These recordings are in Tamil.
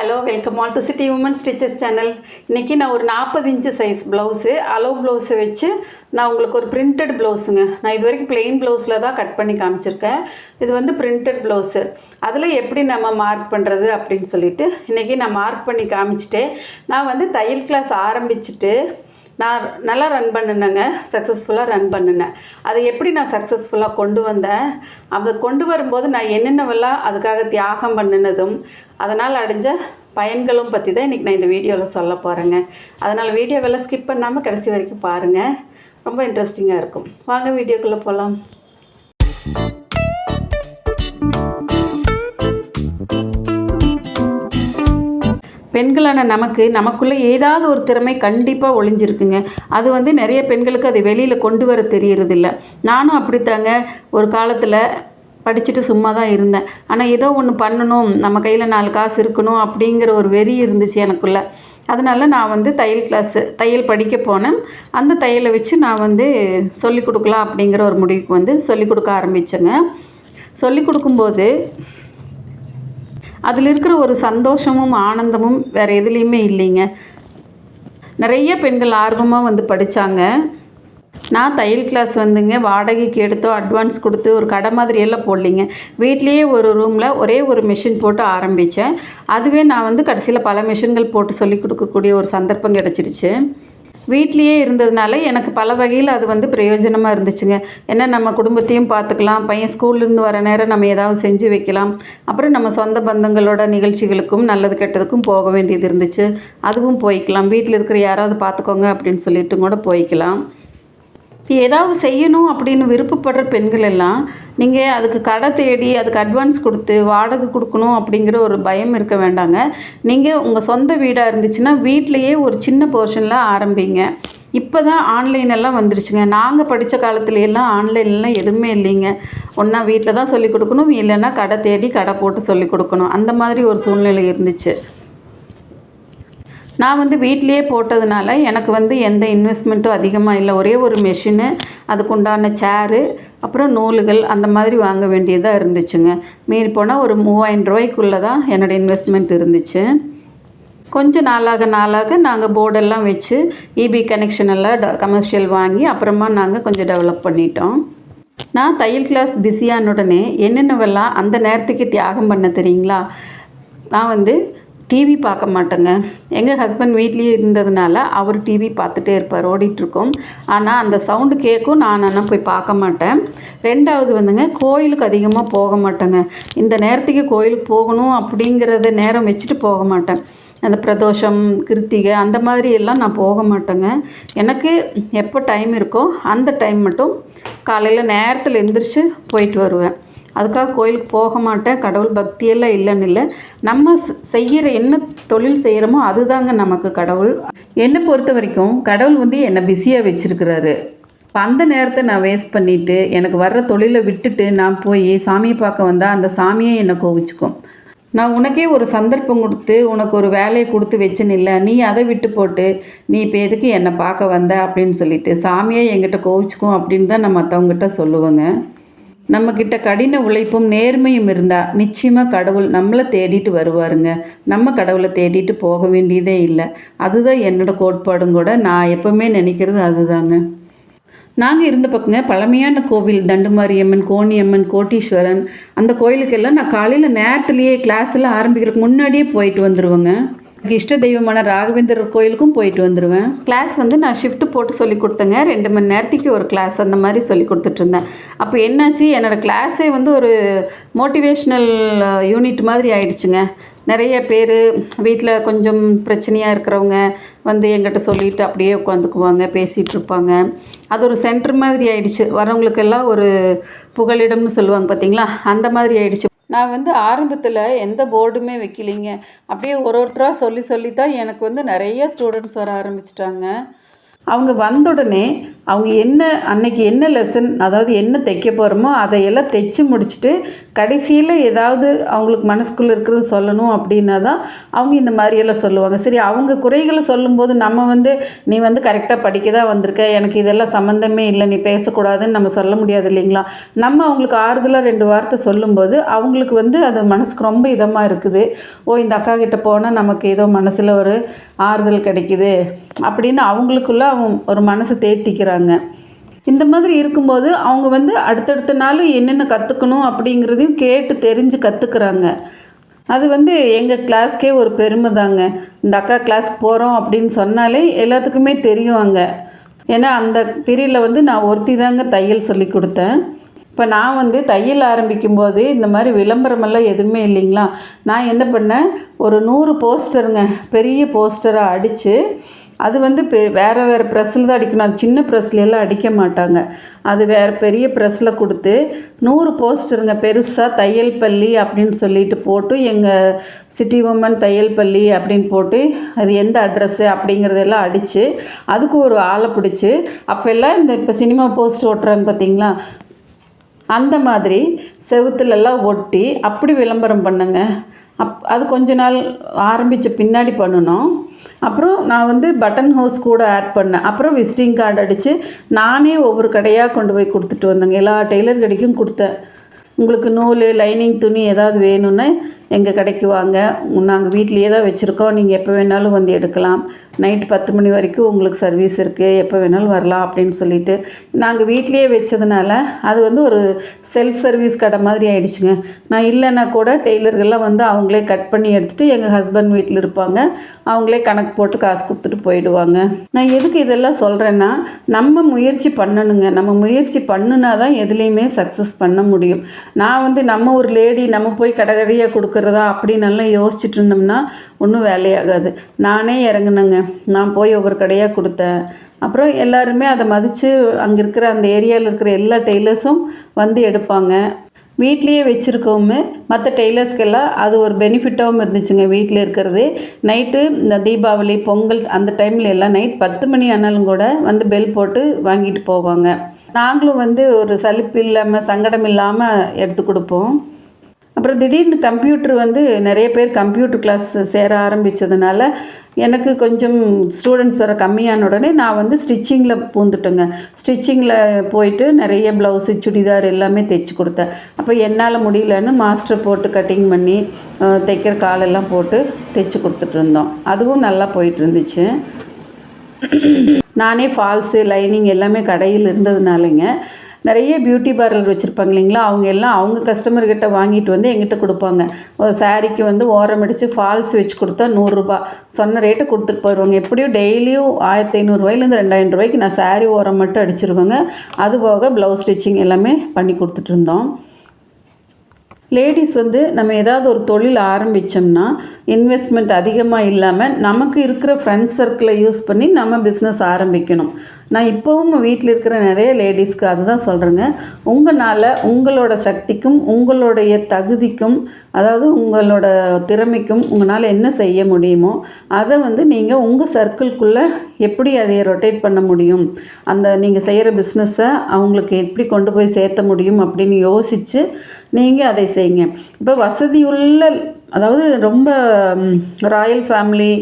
Hello welcome all to city women stitches channel இன்றைக்கி நான் ஒரு நாற்பது இன்ச்சு சைஸ் ப்ளவுஸு அலோ ப்ளவுஸை வச்சு நான் உங்களுக்கு ஒரு பிரிண்டட் ப்ளவுஸுங்க நான் இது வரைக்கும் பிளெயின் ப்ளவுஸில் தான் கட் பண்ணி காமிச்சிருக்கேன். இது வந்து பிரிண்டட் ப்ளவுஸு அதில் எப்படி நம்ம மார்க் பண்ணுறது அப்படின்னு சொல்லிட்டு இன்றைக்கி நான் மார்க் பண்ணி காமிச்சிட்டு நான் வந்து தையல் கிளாஸ் ஆரம்பிச்சிட்டு நான் நல்லா ரன் பண்ணினேங்க. சக்ஸஸ்ஃபுல்லாக ரன் பண்ணினேன். அதை எப்படி நான் சக்ஸஸ்ஃபுல்லாக கொண்டு வந்தேன்? அதை கொண்டு வரும்போது நான் என்னென்னவெல்லாம் அதுக்காக தியாகம் பண்ணினதும் அதனால் அடைஞ்ச பயன்களும் பற்றி தான் இன்றைக்கி நான் இந்த வீடியோவில் சொல்ல போகிறேங்க அதனால் வீடியோவெல்லாம் ஸ்கிப் பண்ணாமல் கடைசி வரைக்கும் பாருங்கள் ரொம்ப இன்ட்ரெஸ்டிங்காக இருக்கும். வாங்க வீடியோக்குள்ளே போகலாம் பெண்களான நமக்கு நமக்குள்ளே ஏதாவது ஒரு திறமை கண்டிப்பாக ஒளிஞ்சிருக்குங்க. அது வந்து நிறைய பெண்களுக்கு அது வெளியில் கொண்டு வர தெரியறதில்ல. நானும் அப்படித்தாங்க. ஒரு காலத்தில் படிச்சுட்டு சும்மா தான் இருந்தேன். ஆனால் ஏதோ ஒன்று பண்ணணும் நம்ம கையில் நாலு காசு இருக்கணும் அப்படிங்கிற ஒரு வெறி இருந்துச்சு எனக்குள்ளே. அதனால் நான் வந்து தையல் கிளாஸு தையல் படிக்க போனேன். அந்த தையலை வச்சு நான் வந்து சொல்லிக் கொடுக்கலாம் அப்படிங்கிற ஒரு முடிவுக்கு வந்து சொல்லிக் கொடுக்க ஆரம்பித்தேங்க சொல்லிக் கொடுக்கும்போது அதில் இருக்கிற ஒரு சந்தோஷமும் ஆனந்தமும் வேறு எதுலேயுமே இல்லைங்க. நிறைய பெண்கள் ஆர்வமாக வந்து படித்தாங்க நான் தையல் கிளாஸ் வந்துங்க வாடகைக்கு எடுத்தோ அட்வான்ஸ் கொடுத்து ஒரு கடை மாதிரியெல்லாம் போடலிங்க. வீட்லேயே ஒரு ரூமில் ஒரே ஒரு மிஷின் போட்டு ஆரம்பித்தேன் அதுவே நான் வந்து கடைசியில் பல மிஷின்கள் போட்டு சொல்லி கொடுக்கக்கூடிய ஒரு சந்தர்ப்பம் கிடச்சிருச்சு. வீட்லேயே இருந்ததுனால எனக்கு பல வகையில் அது வந்து பிரயோஜனமாக இருந்துச்சுங்க. ஏன்னா நம்ம குடும்பத்தையும் பார்த்துக்கலாம் பையன் ஸ்கூல்லேருந்து வர நேரம் நம்ம ஏதாவது செஞ்சு வைக்கலாம். அப்புறம் நம்ம சொந்த பந்தங்களோட நிகழ்ச்சிகளுக்கும் நல்லது கெட்டதுக்கும் போக வேண்டியது இருந்துச்சு. அதுவும் போய்க்கலாம். வீட்டில் இருக்கிற யாராவது பார்த்துக்கோங்க அப்படின்னு சொல்லிட்டு கூட போய்க்கலாம். ஏதாவது செய்யணும் அப்படின்னு விருப்பப்படுற பெண்கள் எல்லாம் நீங்கள் அதுக்கு கடை தேடி அதுக்கு அட்வான்ஸ் கொடுத்து வாடகை கொடுக்கணும் அப்படிங்கிற ஒரு பயம் இருக்க வேண்டாங்க. நீங்கள் உங்கள் சொந்த வீடாக இருந்துச்சுன்னா வீட்டிலையே ஒரு சின்ன போர்ஷனில் ஆரம்பிங்க. இப்போ தான் ஆன்லைன் எல்லாம் வந்துருச்சுங்க. நாங்கள் படித்த காலத்துல எல்லாம் ஆன்லைன்லாம் எதுவுமே இல்லைங்க. ஒன்றா வீட்டில் தான் சொல்லிக் கொடுக்கணும் இல்லைன்னா கடை தேடி கடை போட்டு சொல்லிக் கொடுக்கணும். அந்த மாதிரி ஒரு சூழ்நிலை இருந்துச்சு. நான் வந்து வீட்லேயே போட்டதுனால எனக்கு வந்து எந்த இன்வெஸ்ட்மெண்ட்டும் அதிகமாக இல்லை. ஒரே ஒரு மெஷினு அதுக்குண்டான சேரு அப்புறம் நூல்கள் அந்த மாதிரி வாங்க வேண்டியதாக இருந்துச்சுங்க. மீறி போனால் ஒரு மூவாயிரம் ரூபாய்க்குள்ளே தான் என்னோடய இன்வெஸ்ட்மெண்ட் இருந்துச்சு. கொஞ்சம் நாளாக நாளாக நாங்கள் போர்டெல்லாம் வச்சு இபி கனெக்ஷன் எல்லாம் ட கமர்ஷியல் வாங்கி அப்புறமா நாங்கள் கொஞ்சம் டெவலப் பண்ணிட்டோம். நான் தையல் கிளாஸ் பிஸியான உடனே என்னென்னவெல்லாம் அந்த நேரத்துக்கு தியாகம் பண்ண தெரியுங்களா? நான் வந்து டிவி பார்க்க மாட்டேங்க. எங்கள் ஹஸ்பண்ட் வீட்லேயே இருந்ததுனால அவர் டிவி பார்த்துட்டே இருப்பார் ஓடிட்டுருக்கோம். ஆனால் அந்த சவுண்டு கேட்கும் நான் ஆனால் போய் பார்க்க மாட்டேன். ரெண்டாவது வந்துங்க கோயிலுக்கு அதிகமாக போக மாட்டேங்க. இந்த நேரத்துக்கு கோயிலுக்கு போகணும் அப்படிங்கிறத நேரம் வச்சுட்டு போக மாட்டேன். அந்த பிரதோஷம் கிருத்திகை அந்த மாதிரி எல்லாம் நான் போக மாட்டேங்க. எனக்கு எப்போ டைம் இருக்கோ அந்த டைம் மட்டும் காலையில் நேரத்தில் எந்திரிச்சு போயிட்டு வருவேன். அதுக்காக கோயிலுக்கு போக மாட்டேன் கடவுள் பக்தியெல்லாம் இல்லைன்னு இல்லை. நம்ம செய்கிற என்ன தொழில் செய்கிறோமோ அதுதாங்க நமக்கு கடவுள். என்னை பொறுத்த வரைக்கும் கடவுள் வந்து என்னை பிஸியாக வச்சுருக்கிறாரு. இப்போ அந்த நேரத்தை நான் வேஸ்ட் பண்ணிவிட்டு எனக்கு வர்ற தொழிலை விட்டுட்டு நான் போய் சாமியை பார்க்க வந்தால் அந்த சாமியே என்னை கோவிச்சுக்கும். நான் உனக்கே ஒரு சந்தர்ப்பம் கொடுத்து உனக்கு ஒரு வேலையை கொடுத்து வச்சுன்னு இல்லை. நீ அதை விட்டு போட்டு நீ இப்போ எதுக்கு என்னை பார்க்க வந்த அப்படின்னு சொல்லிட்டு சாமியே எங்கிட்ட கோவிச்சுக்கும் அப்படின்னு தான் நான் மற்றவங்ககிட்ட சொல்லுவேங்க. நம்மக்கிட்ட கடின உழைப்பும் நேர்மையும் இருந்தால் நிச்சயமாக கடவுள் நம்மளை தேடிட்டு வருவாருங்க. நம்ம கடவுளை தேடிட்டு போக வேண்டியதே இல்லை. அதுதான் என்னோடய கோட்பாடும் கூட. நான் எப்போவுமே நினைக்கிறது அதுதாங்க. நாங்கள் இருந்த பக்கங்க பழமையான கோவில் தண்டுமாரியம்மன் கோணியம்மன் கோட்டீஸ்வரன். அந்த கோயிலுக்கெல்லாம் நான் காலையில் நேரத்துலேயே கிளாஸ் ஆரம்பிக்கிறதுக்கு முன்னாடியே போயிட்டு வந்துடுவேங்க இஷ்ட தெய்வமான ராகவேந்திரர் கோயிலுக்கும் போயிட்டு வந்துடுவேன் கிளாஸ் வந்து நான் ஷிஃப்ட் போட்டு சொல்லி கொடுத்தேங்க. ரெண்டு மணி நேரத்துக்கு ஒரு கிளாஸ் அந்த மாதிரி சொல்லி கொடுத்துட்ருந்தேன். அப்போ என்னாச்சு? என்னோடய கிளாஸே வந்து ஒரு மோட்டிவேஷ்னல் யூனிட் மாதிரி ஆயிடுச்சுங்க. நிறைய பேர் வீட்டில் கொஞ்சம் பிரச்சனையாக இருக்கிறவங்க வந்து எங்கிட்ட சொல்லிட்டு அப்படியே உட்காந்துக்குவாங்க பேசிகிட்டு இருப்பாங்க. அது ஒரு சென்டர் மாதிரி ஆயிடுச்சு. வரவங்களுக்கெல்லாம் ஒரு புகலிடம்னு சொல்லுவாங்க பார்த்தீங்களா அந்த மாதிரி ஆயிடுச்சு. நான் வந்து ஆரம்பத்தில் எந்த போர்டுமே வைக்கலிங்க. அப்படியே ஒரு ஒருத்தராக சொல்லி சொல்லி தான் எனக்கு வந்து நிறைய ஸ்டூடெண்ட்ஸ் வர ஆரம்பிச்சிட்டாங்க. அவங்க வந்த உடனே அவங்க என்ன அன்னைக்கு என்ன லெசன் அதாவது என்ன தைக்க போகிறோமோ அதையெல்லாம் தைச்சு முடிச்சுட்டு கடைசியில் ஏதாவது அவங்களுக்கு மனசுக்குள்ளே இருக்கிறது சொல்லணும் அப்படின்னா தான் அவங்க இந்த மாதிரியெல்லாம் சொல்லுவாங்க. சரி அவங்க குறைகளை சொல்லும்போது நம்ம வந்து நீ வந்து கரெக்டாக படிக்க தான் வந்திருக்க. எனக்கு இதெல்லாம் சம்மந்தமே இல்லை. நீ பேசக்கூடாதுன்னு நம்ம சொல்ல முடியாது இல்லைங்களா? நம்ம அவங்களுக்கு ஆறுதலாக ரெண்டு வார்த்தை சொல்லும்போது அவங்களுக்கு வந்து அது மனசுக்கு ரொம்ப இதமாக இருக்குது. ஓ இந்த அக்கா கிட்ட போனால் நமக்கு ஏதோ மனசில் ஒரு ஆறுதல் கிடைக்குது அப்படின்னு அவங்களுக்குள்ள அவங்க ஒரு மனசை தேத்திக்கிறாங்க இந்த மாதிரி இருக்கும்போது அவங்க வந்து அடுத்தடுத்த நாள் என்னென்ன கற்றுக்கணும் அப்படிங்கிறதையும் கேட்டு தெரிஞ்சு கற்றுக்குறாங்க அது வந்து எங்கள் கிளாஸ்க்கே ஒரு பெருமை தாங்க இந்த அக்கா கிளாஸ்க்கு போகிறோம் அப்படின்னு சொன்னாலே எல்லாத்துக்குமே தெரியும் அங்கே. ஏன்னா அந்த பீரியடில் வந்து நான் ஒருத்தி தாங்க தையல் சொல்லி கொடுத்தேன். இப்போ நான் வந்து தையல் ஆரம்பிக்கும் போது இந்த மாதிரி விளம்பரமெல்லாம் எதுவுமே இல்லைங்களா? நான் என்ன பண்ணேன்? ஒரு நூறு போஸ்டருங்க பெரிய போஸ்டராக அடித்து அது வந்து பெ வேறு வேறு ப்ரெஸ்ஸில் தான் அடிக்கணும். அது சின்ன ப்ரெஸ்லெல்லாம் அடிக்க மாட்டாங்க. அது வேறு பெரிய ப்ரெஸ்ஸில் கொடுத்து நூறு போஸ்டருங்க பெருசாக தையல் பள்ளி அப்படின்னு சொல்லிட்டு போட்டு எங்கள் சிட்டி உமன் தையல் பள்ளி அப்படின்னு போட்டு அது எந்த அட்ரஸ்ஸு அப்படிங்கிறதெல்லாம் அடித்து அதுக்கு ஒரு ஆளை பிடிச்சி அப்போல்லாம் இந்த இப்போ சினிமா போஸ்ட் ஓட்டுறாங்க பார்த்தீங்களா அந்த மாதிரி செவுத்துலலாம் ஒட்டி அப்படி விளம்பரம் பண்ணுங்க. அப் அது கொஞ்ச நாள் ஆரம்பித்த பின்னாடி பண்ணணும். அப்புறம் நான் வந்து பட்டன் ஹவுஸ் கூட ஆட் பண்ணேன். அப்புறம் விசிட்டிங் கார்டு அடித்து நானே ஒவ்வொரு கடையாக கொண்டு போய் கொடுத்துட்டு வந்தேங்க. எல்லா டெய்லர் கடைக்கும் கொடுத்தேன். உங்களுக்கு நூல் லைனிங் துணி ஏதாவது வேணும்னா எங்கள் கடைக்கு வாங்க. நாங்கள் வீட்லேயே தான் வச்சுருக்கோம். நீங்கள் எப்போ வேணாலும் வந்து எடுக்கலாம். நைட் பத்து மணி வரைக்கும் உங்களுக்கு சர்வீஸ் இருக்குது எப்போ வேணாலும் வரலாம் அப்படின்னு சொல்லிட்டு நாங்கள் வீட்லேயே வச்சதுனால அது வந்து ஒரு செல்ஃப் சர்வீஸ் கடை மாதிரி ஆயிடுச்சுங்க. நான் இல்லைன்னா கூட டெய்லர்கள்லாம் வந்து அவங்களே கட் பண்ணி எடுத்துகிட்டு எங்கள் ஹஸ்பண்ட் வீட்டில் இருப்பாங்க. அவங்களே கணக்கு போட்டு காசு கொடுத்துட்டு போயிடுவாங்க. நான் எதுக்கு இதெல்லாம் சொல்கிறேன்னா நம்ம முயற்சி பண்ணணுங்க. நம்ம முயற்சி பண்ணுனா தான் எதுலேயுமே சக்ஸஸ் பண்ண முடியும். நான் வந்து நம்ம ஒரு லேடி நம்ம போய் கடை கடையாக கொடுக்குறதா அப்படின்னு எல்லாம் யோசிச்சுட்டு இருந்தோம்னா ஒன்றும் வேலையாகாது நானே இறங்குனேங்க. நான் போய் ஒவ்வொரு கடையாக கொடுத்தேன். அப்புறம் எல்லாருமே அதை மதித்து அங்கே இருக்கிற அந்த ஏரியாவில் இருக்கிற எல்லா டெய்லர்ஸும் வந்து எடுப்பாங்க. வீட்லேயே வச்சுருக்கவுமே மற்ற டெய்லர்ஸ்க்கெல்லாம் அது ஒரு பெனிஃபிட்டாகவும் இருந்துச்சுங்க வீட்டில் இருக்கிறது. நைட்டு இந்த தீபாவளி பொங்கல் அந்த டைமில் எல்லாம் நைட் பத்து மணி ஆனாலும் கூட வந்து பெல் போட்டு வாங்கிட்டு போவாங்க. நாங்களும் வந்து ஒரு சலிப்பு இல்லாமல் சங்கடம் இல்லாமல் எடுத்து கொடுப்போம். அப்புறம் திடீர்னு கம்ப்யூட்டர் வந்து நிறைய பேர் கம்ப்யூட்டர் கிளாஸ் சேர ஆரம்பித்ததுனால எனக்கு கொஞ்சம் ஸ்டூடெண்ட்ஸ் வர கம்மியான உடனே நான் வந்து ஸ்டிச்சிங்கில் பூந்துட்டேங்க. ஸ்டிச்சிங்கில் போயிட்டு நிறைய ப்ளவுஸு சுடிதார் எல்லாமே தைச்சி கொடுத்தேன். அப்போ என்னால் முடியலன்னு மாஸ்டர் போட்டு கட்டிங் பண்ணி தைக்கிற காலெல்லாம் போட்டு தைச்சி கொடுத்துட்டு இருந்தோம். அதுவும் நல்லா போயிட்டு இருந்துச்சு. நானே ஃபால்ஸு லைனிங் எல்லாமே கடையில் இருந்ததுனாலங்க நிறைய பியூட்டி பார்லர் வச்சுருப்பாங்க இல்லைங்களா? அவங்க எல்லாம் அவங்க கஸ்டமர்கிட்ட வாங்கிட்டு வந்து எங்கிட்ட கொடுப்பாங்க. ஒரு சாரீக்கு வந்து ஓரம் அடித்து ஃபால்ஸ் வச்சு கொடுத்தா நூறுரூபா சொன்ன ரேட்டை கொடுத்துட்டு போயிடுவாங்க எப்படியும் டெய்லியும் ஆயிரத்தி ஐநூறுரூவாயிலேருந்து ரெண்டாயிரம் ரூபாய்க்கு நான் சாரீ ஓரம் மட்டும் அடிச்சிருவேங்க. அது போக ப்ளவுஸ் ஸ்டிச்சிங் எல்லாமே பண்ணி கொடுத்துட்டு இருந்தோம். லேடிஸ் வந்து நம்ம ஏதாவது ஒரு தொழில் ஆரம்பித்தோம்னா இன்வெஸ்ட்மெண்ட் அதிகமாக இல்லாமல் நமக்கு இருக்கிற ஃப்ரெண்ட்ஸ் சர்க்கிளை யூஸ் பண்ணி நம்ம பிஸ்னஸ் ஆரம்பிக்கணும். நான் இப்போவும் வீட்டில் இருக்கிற நிறைய லேடிஸ்க்கு அதுதான் சொல்கிறேங்க உங்களால் உங்களோட சக்திக்கும் உங்களுடைய தகுதிக்கும் அதாவது உங்களோட திறமைக்கும் உங்களால் என்ன செய்ய முடியுமோ அதை வந்து நீங்கள் உங்கள் சர்க்கிள்குள்ளே எப்படி அதை ரொட்டேட் பண்ண முடியும்? அந்த நீங்கள் செய்கிற பிஸ்னஸை அவங்களுக்கு எப்படி கொண்டு போய் சேர்த்த முடியும் அப்படின்னு யோசித்து நீங்கள் அதை செய்யுங்க. இப்போ வசதியுள்ள அதாவது ரொம்ப ராயல் ஃபேமிலி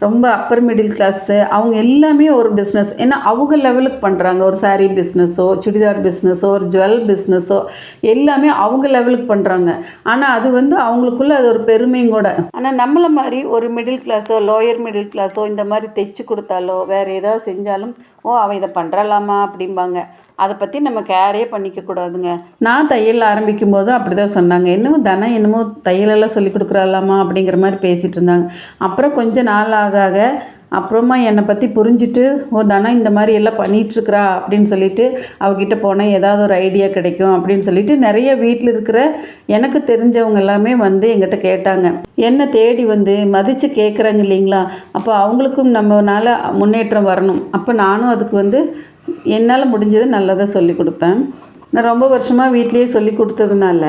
ரொம்ப அப்பர் மிடில் கிளாஸு அவங்க எல்லாமே ஒரு பிஸ்னஸ் ஏன்னா அவங்க லெவலுக்கு பண்ணுறாங்க ஒரு சாரீ பிஸ்னஸோ சுடிதார் பிஸ்னஸோ ஒரு ஜுவல் பிஸ்னஸோ எல்லாமே அவங்க லெவலுக்கு பண்ணுறாங்க ஆனால் அது வந்து அவங்களுக்குள்ள அது ஒரு பெருமையும் கூட. ஆனால் நம்மளை மாதிரி ஒரு மிடில் கிளாஸோ லோயர் மிடில் கிளாஸோ இந்த மாதிரி தைச்சு கொடுத்தாலோ வேறு ஏதாவது செஞ்சாலும் ஓ அவள் இதை பண்ணுறலாமா அப்படிம்பாங்க. அதை பற்றி நம்ம கேரே பண்ணிக்கக்கூடாதுங்க நான் தையல் ஆரம்பிக்கும் போது அப்படி தான் சொன்னாங்க. என்னமோ தனம் என்னமோ தையலெல்லாம் சொல்லி கொடுக்குறாலாமா அப்படிங்கிற மாதிரி பேசிகிட்டு இருந்தாங்க. அப்புறம் கொஞ்சம் நாள் ஆக ஆக அப்புறமா என்னை பற்றி புரிஞ்சுட்டு ஓ தானா இந்த மாதிரி எல்லாம் பண்ணிகிட்ருக்குறா அப்படின்னு சொல்லிட்டு அவகிட்ட போனால் ஏதாவது ஒரு ஐடியா கிடைக்கும் அப்படின்னு சொல்லிட்டு நிறைய வீட்டில் இருக்கிற எனக்கு தெரிஞ்சவங்க எல்லாமே வந்து எங்கிட்ட கேட்டாங்க. என்னை தேடி வந்து மதித்து கேட்குறாங்க இல்லைங்களா? அப்போ அவங்களுக்கும் நம்மனால் முன்னேற்றம் வரணும். அப்போ நானும் அதுக்கு வந்து என்னால் முடிஞ்சது நல்லதாக சொல்லி கொடுப்பேன். நான் ரொம்ப வருஷமாக வீட்லேயே சொல்லி கொடுத்ததுனால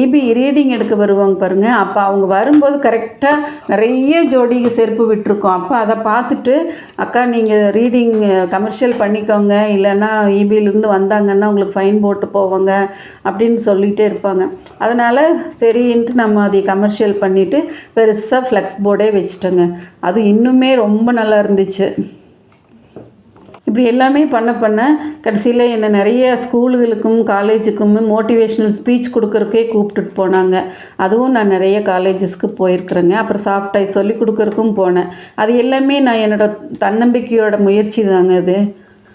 இபி ரீடிங் எடுக்க வருவாங்க பாருங்கள் அப்போ அவங்க வரும்போது கரெக்டாக நிறைய ஜோடிக்கு செருப்பு விட்டுருக்கோம். அப்போ அதை பார்த்துட்டு அக்கா நீங்கள் ரீடிங் கமர்ஷியல் பண்ணிக்கோங்க. இல்லைன்னா இபியிலேருந்து வந்தாங்கன்னா உங்களுக்கு ஃபைன் போட்டு போவாங்க அப்படின்னு சொல்லிகிட்டே இருப்பாங்க. அதனால் சரின்ட்டு நம்ம அதை கமர்ஷியல் பண்ணிவிட்டு பெருசாக ஃப்ளெக்ஸ் போர்டே வச்சுட்டோங்க. அது இன்னுமே ரொம்ப நல்லா இருந்துச்சு. இப்படி எல்லாமே பண்ண பண்ண கடைசியில் என்னை நிறைய ஸ்கூலுகளுக்கும் காலேஜுக்கும் மோட்டிவேஷ்னல் ஸ்பீச் கொடுக்கறக்கே கூப்பிட்டுட்டு போனாங்க. அதுவும் நான் நிறைய காலேஜஸ்க்கு போயிருக்கிறேங்க. அப்புறம் சாஃப்டாய் சொல்லி கொடுக்கறக்கும் போனேன். அது எல்லாமே நான் என்னோட தன்னம்பிக்கையோட முயற்சி தாங்க அது.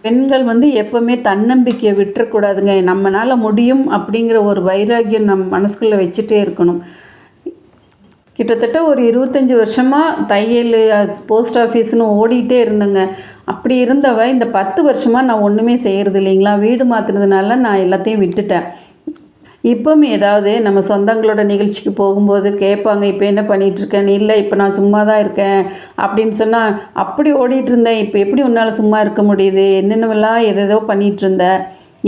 பெண்கள் வந்து எப்போவுமே தன்னம்பிக்கையை விட்டுறக்கூடாதுங்க. நம்மளால் முடியும் அப்படிங்கிற ஒரு வைராக்கியம் நம் மனசுக்குள்ளே வச்சுட்டே இருக்கணும். கிட்டத்தட்ட ஒரு இருபத்தஞ்சி வருஷமாக தையல் போஸ்ட் ஆஃபீஸ்னு ஓடிக்கிட்டே இருந்தேங்க. அப்படி இருந்தவ இந்த பத்து வருஷமாக நான் ஒன்றுமே செய்கிறது இல்லைங்களா? வீடு மாற்றுனதுனால நான் எல்லாத்தையும் விட்டுட்டேன். இப்போவும் ஏதாவது நம்ம சொந்தங்களோட நிகழ்ச்சிக்கு போகும்போது கேட்பாங்க இப்போ என்ன பண்ணிகிட்ருக்கேன் இல்லை இப்போ நான் சும்மா தான் இருக்கேன். அப்படின்னு சொன்னால் அப்படி ஓடிட்டு இருந்தேன். இப்போ எப்படி உன்னால் சும்மா இருக்க முடியுது? என்னென்னவெல்லாம் எதேதோ பண்ணிகிட்டு இருந்தேன்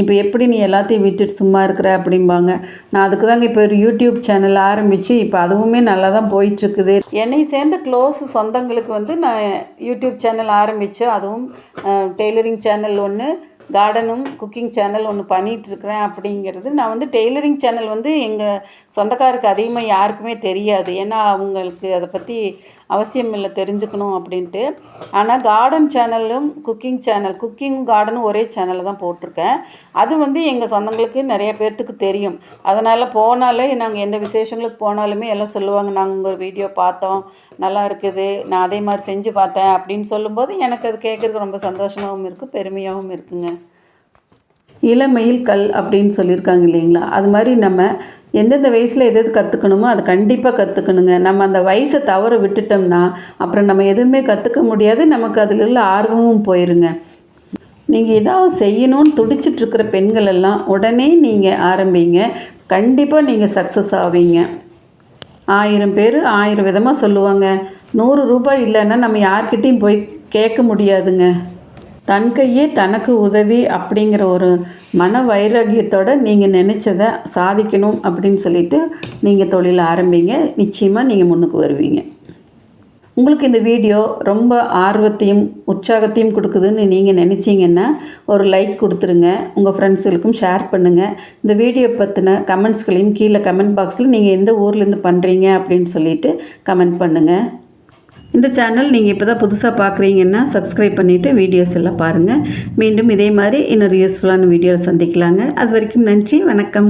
இப்போ எப்படி நீ எல்லாத்தையும் விட்டுட்டு சும்மா இருக்கிற அப்படிம்பாங்க. நான் அதுக்கு தாங்க இப்போ ஒரு யூடியூப் சேனல் ஆரம்பித்து இப்போ அதுவுமே நல்லா தான் போயிட்டுருக்குது. என்னை சேர்ந்த க்ளோஸ் சொந்தங்களுக்கு வந்து நான் யூடியூப் சேனல் ஆரம்பித்து அதுவும் டெய்லரிங் சேனல் ஒன்று கார்டனும் குக்கிங் சேனல் ஒன்று பண்ணிகிட்ருக்குறேன் அப்படிங்கிறது. நான் வந்து டெய்லரிங் சேனல் வந்து எங்கள் சொந்தக்காருக்கு அதிகமாக யாருக்குமே தெரியாது. ஏன்னா அவங்களுக்கு அதை பற்றி அவசியம் இல்லை தெரிஞ்சுக்கணும் அப்படின்ட்டு. ஆனால் கார்டன் சேனலும் குக்கிங் சேனல் குக்கிங் கார்டனும் ஒரே சேனலில் தான் போட்டிருக்கேன். அது வந்து எங்கள் சொந்தங்களுக்கு நிறைய பேர்த்துக்கு தெரியும். அதனால் போனாலே நாங்கள் எந்த விசேஷங்களுக்கு போனாலுமே எல்லாம் சொல்லுவாங்க நாங்கள் உங்கள் வீடியோ பார்த்தோம். நல்லா இருக்குது. நான் அதே மாதிரி செஞ்சு பார்த்தேன். அப்படின்னு சொல்லும்போது எனக்கு அது கேட்குறதுக்கு ரொம்ப சந்தோஷமாகவும் இருக்குது பெருமையாகவும் இருக்குங்க. இளமையில் கல் அப்படின்னு சொல்லியிருக்காங்க இல்லைங்களா? அது மாதிரி நம்ம எந்தெந்த வயசில் எது எது கற்றுக்கணுமோ அதை கண்டிப்பாக கற்றுக்கணுங்க நம்ம அந்த வயசை தவற விட்டுட்டோம்னா அப்புறம் நம்ம எதுவுமே கற்றுக்க முடியாது. நமக்கு அதில் உள்ள ஆர்வமும் போயிருங்க. நீங்கள் ஏதாவது செய்யணும்னு துடிச்சிட்ருக்கிற பெண்கள் எல்லாம் உடனே நீங்கள் ஆரம்பிங்க. கண்டிப்பாக நீங்கள் சக்ஸஸ் ஆவீங்க. ஆயிரம் பேர் ஆயிரம் விதமாக சொல்லுவாங்க. நூறு ரூபாய் இல்லைன்னா நம்ம யார்கிட்டையும் போய் கேட்க முடியாதுங்க. தன் கையே தனக்கு உதவி அப்படிங்கிற ஒரு மன வைராகியத்தோடு நீங்கள் நினச்சதை சாதிக்கணும் அப்படின்னு சொல்லிட்டு நீங்கள் தொழில் ஆரம்பிங்க. நிச்சயமாக நீங்கள் முன்னுக்கு வருவீங்க. உங்களுக்கு இந்த வீடியோ ரொம்ப ஆர்வத்தையும் உற்சாகத்தையும் கொடுக்குதுன்னு நீங்கள் நினச்சிங்கன்னா ஒரு லைக் கொடுத்துருங்க. உங்கள் ஃப்ரெண்ட்ஸுகளுக்கும் ஷேர் பண்ணுங்கள் இந்த வீடியோ பற்றின கமெண்ட்ஸ்களையும் கீழே கமெண்ட் பாக்ஸில் நீங்கள் எந்த ஊர்லேருந்து பண்ணுறீங்க அப்படின்னு சொல்லிவிட்டு கமெண்ட் பண்ணுங்கள் இந்த சேனல் நீங்கள் இப்போ தான் புதுசாக பார்க்குறீங்கன்னா சப்ஸ்கிரைப் பண்ணிவிட்டு வீடியோஸ் எல்லாம் பாருங்கள் மீண்டும் இதே மாதிரி இன்னொரு யூஸ்ஃபுல்லான வீடியோவில் சந்திக்கலாங்க. அது வரைக்கும் நன்றி வணக்கம்.